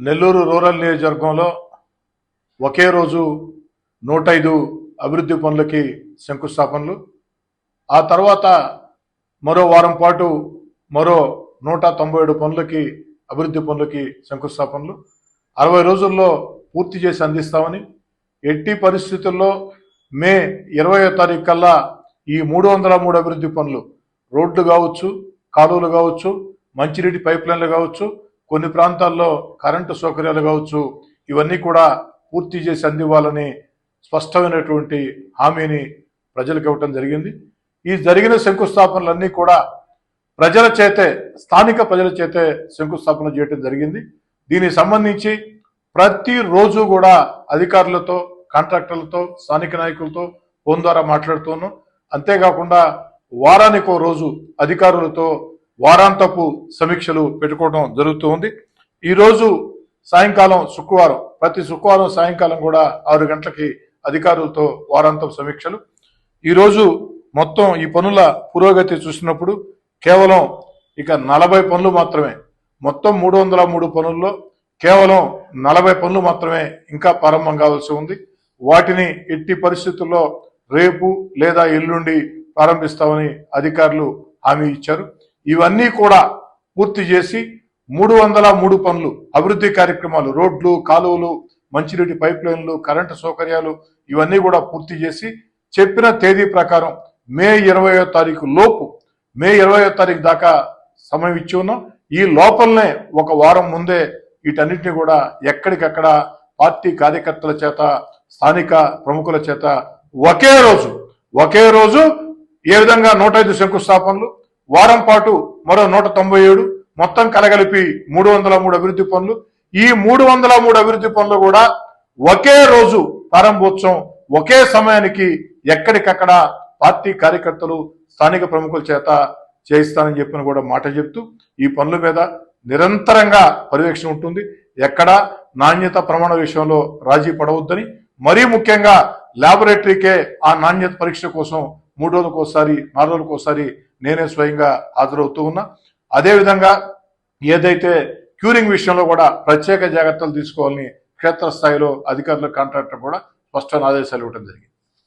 Nellore rural నియోజకవర్గంలో ఒకే రోజు నూట ఐదు అభివృద్ధి పనులకి శంకుస్థాపనలు. ఆ తర్వాత మరో వారం పాటు మరో నూట తొంభై ఏడు పనులకి అభివృద్ధి పనులకి శంకుస్థాపనలు. అరవై రోజుల్లో పూర్తి చేసి అందిస్తామని ఎట్టి పరిస్థితుల్లో మే ఇరవయో తారీఖు కల్లా ఈ మూడు వందల మూడు అభివృద్ధి పనులు రోడ్లు కావచ్చు కాలువలు కావచ్చు మంచినీటి పైప్ లైన్లు కావచ్చు కొన్ని ప్రాంతాల్లో కరెంటు సౌకర్యాలు కావచ్చు ఇవన్నీ కూడా పూర్తి చేసి అందివ్వాలని స్పష్టమైనటువంటి హామీని ప్రజలకు ఇవ్వటం జరిగింది. ఈ జరిగిన శంకుస్థాపనలన్నీ కూడా ప్రజల చేతే స్థానిక ప్రజల చేతే శంకుస్థాపన చేయటం జరిగింది. దీనికి సంబంధించి ప్రతిరోజు కూడా అధికారులతో కాంట్రాక్టర్లతో స్థానిక నాయకులతో ఫోన్ ద్వారా మాట్లాడుతూను అంతేకాకుండా వారానికి రోజు అధికారులతో వారాంతపు సమీక్షలు పెట్టుకోవడం జరుగుతూ ఉంది. ఈరోజు సాయంకాలం శుక్రవారం ప్రతి శుక్రవారం సాయంకాలం కూడా ఆరు గంటలకి అధికారులతో వారాంతపు సమీక్షలు. ఈరోజు మొత్తం ఈ పనుల పురోగతి చూసినప్పుడు కేవలం ఇక నలభై పనులు మాత్రమే మొత్తం మూడు వందల మూడు పనుల్లో కేవలం నలభై పనులు మాత్రమే ఇంకా ప్రారంభం కావాల్సి ఉంది. వాటిని ఎట్టి పరిస్థితుల్లో రేపు లేదా ఎల్లుండి ప్రారంభిస్తామని అధికారులు హామీ ఇచ్చారు. ఇవన్నీ కూడా పూర్తి చేసి మూడు వందల మూడు పనులు అభివృద్ధి కార్యక్రమాలు రోడ్లు కాలువలు మంచినీటి పైప్ లైన్లు కరెంటు సౌకర్యాలు ఇవన్నీ కూడా పూర్తి చేసి చెప్పిన తేదీ ప్రకారం మే ఇరవయో తారీఖు లోపు మే ఇరవయో తారీఖు దాకా సమయం ఇచ్చి ఉన్నాం. ఈ లోపలనే ఒక వారం ముందే వీటన్నిటిని కూడా ఎక్కడికక్కడ పార్టీ కార్యకర్తల చేత స్థానిక ప్రముఖుల చేత ఒకే రోజు ఒకే రోజు ఏ విధంగా నూట ఐదు శంకుస్థాపనలు వారం పాటు మరో నూట తొంభై ఏడు మొత్తం కలగలిపి మూడు వందల మూడు అభివృద్ధి పనులు. ఈ మూడు వందల మూడు అభివృద్ధి పనులు కూడా ఒకే రోజు ప్రారంభోత్సవం ఒకే సమయానికి ఎక్కడికక్కడ పార్టీ కార్యకర్తలు స్థానిక ప్రముఖుల చేత చేయిస్తానని చెప్పిన కూడా మాట చెప్తూ ఈ పనుల మీద నిరంతరంగా పర్యవేక్షణ ఉంటుంది. ఎక్కడ నాణ్యత ప్రమాణ విషయంలో రాజీ పడవద్దని మరీ ముఖ్యంగా ల్యాబొరేటరీకే ఆ నాణ్యత పరీక్ష కోసం మూడు రోజులకు ఒకసారి నాలుగు రోజులకు ఒకసారి నేనే స్వయంగా హాజరవుతూ ఉన్నా. అదేవిధంగా ఏదైతే క్యూరింగ్ విషయంలో కూడా ప్రత్యేక జాగ్రత్తలు తీసుకోవాలని క్షేత్రస్థాయిలో అధికారుల కాంట్రాక్టర్ కూడా స్పష్టమైన ఆదేశాలు ఇవ్వడం జరిగింది.